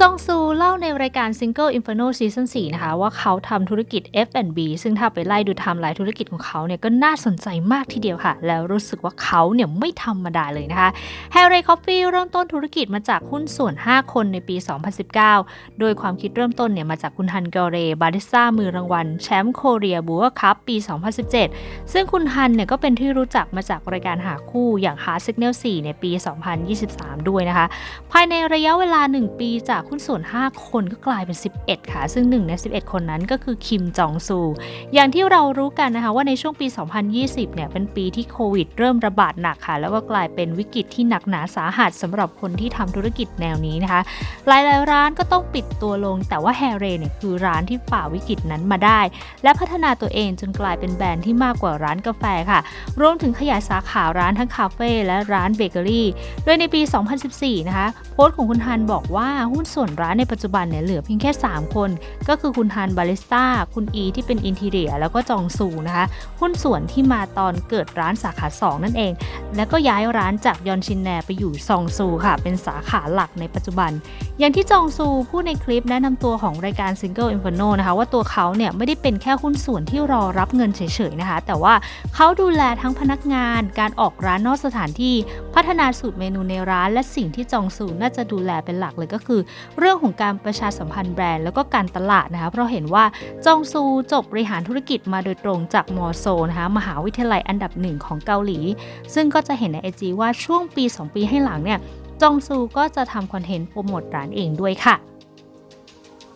จองซูเล่าในรายการ Single Inferno Season 4 นะคะ ว่าเขาทำธุรกิจ F&B ซึ่งถ้าไปไล่ดูไทม์ไลน์ธุรกิจของเขาเนี่ยก็น่าสนใจมากทีเดียวค่ะ แล้วรู้สึกว่าเขาเนี่ยไม่ธรรมดาเลยนะคะ Harry Coffee เริ่มต้นธุรกิจมาจากหุ้นส่วน 5 คนในปี 2019 โดยความคิดเริ่มต้นเนี่ยมาจากคุณฮันเกเรบาริสต้ามือรางวัล แชมป์โคเรียบัวคัพปี 2017 ซึ่งคุณฮันเนี่ยก็เป็นที่รู้จักมาจากรายการหาคู่อย่าง Hard Signal 4 ในปี 2023 ด้วยนะคะ ภายในระยะเวลา 1 ปีจากหุ้นส่วน 5 คนก็กลายเป็น 11 ค่ะ ซึ่ง 1 ใน 11 คนนั้นก็คือคิมจองซู อย่างที่เรารู้กันนะคะว่าในช่วงปี 2020 เนี่ยเป็นปีที่โควิดเริ่มระบาดหนักค่ะ แล้วก็กลายเป็นวิกฤตที่หนักหนาสาหัสสำหรับคนที่ทำธุรกิจแนวนี้นะคะ หลาย ๆ ร้านก็ต้องปิดตัวลง แต่ว่าแฮร์เรย์เนี่ยคือร้านที่ฝ่าวิกฤตนั้นมาได้ และพัฒนาตัวเองจนกลายเป็นแบรนด์ที่มากกว่าร้านกาแฟค่ะ รวมถึงขยายสาขาร้านทั้งคาเฟ่และร้านเบเกอรี่ โดยในปี 2014 นะคะ โพสต์ของคุณฮันบอกว่าหุ้นส่วนร้านในปัจจุบันเนี่ยเหลือเพียงแค่ 3 คน ก็คือคุณฮันบาริสต้า คุณอีที่เป็นอินทีเรีย แล้วก็จองซูนะคะ หุ้นส่วนที่มาตอนเกิดร้านสาขา 2 นั่นเอง แล้วก็ย้ายร้านจากยอนชินแนไปอยู่ซองซูค่ะ เป็นสาขาหลักในปัจจุบัน อย่างที่จองซูพูดในคลิปแนะนำตัวของรายการ Single Inferno นะคะว่าตัวเขาเนี่ยไม่ได้เป็นแค่หุ้นส่วนที่รอรับเงินเฉยๆนะคะ แต่ว่าเขาดูแลทั้งพนักงาน การออกร้านนอกสถานที่ พัฒนาสูตรเมนูในร้าน และสิ่งที่จองซูน่าจะดูแลเป็นหลักเลยก็คือเรื่องของการประชาสัมพันธ์แบรนด์แล้วก็การตลาดนะคะเพราะเห็นว่าจองซูจบบริหารธุรกิจมาโดยตรงจากมอโซนะคะมหาวิทยาลัยอันดับหนึ่งของเกาหลี ซึ่งก็จะเห็นในไอจีว่าช่วงปี 2 ปีให้หลังเนี่ยจองซูก็จะทำคอนเทนต์โปรโมทร้านเองด้วยค่ะ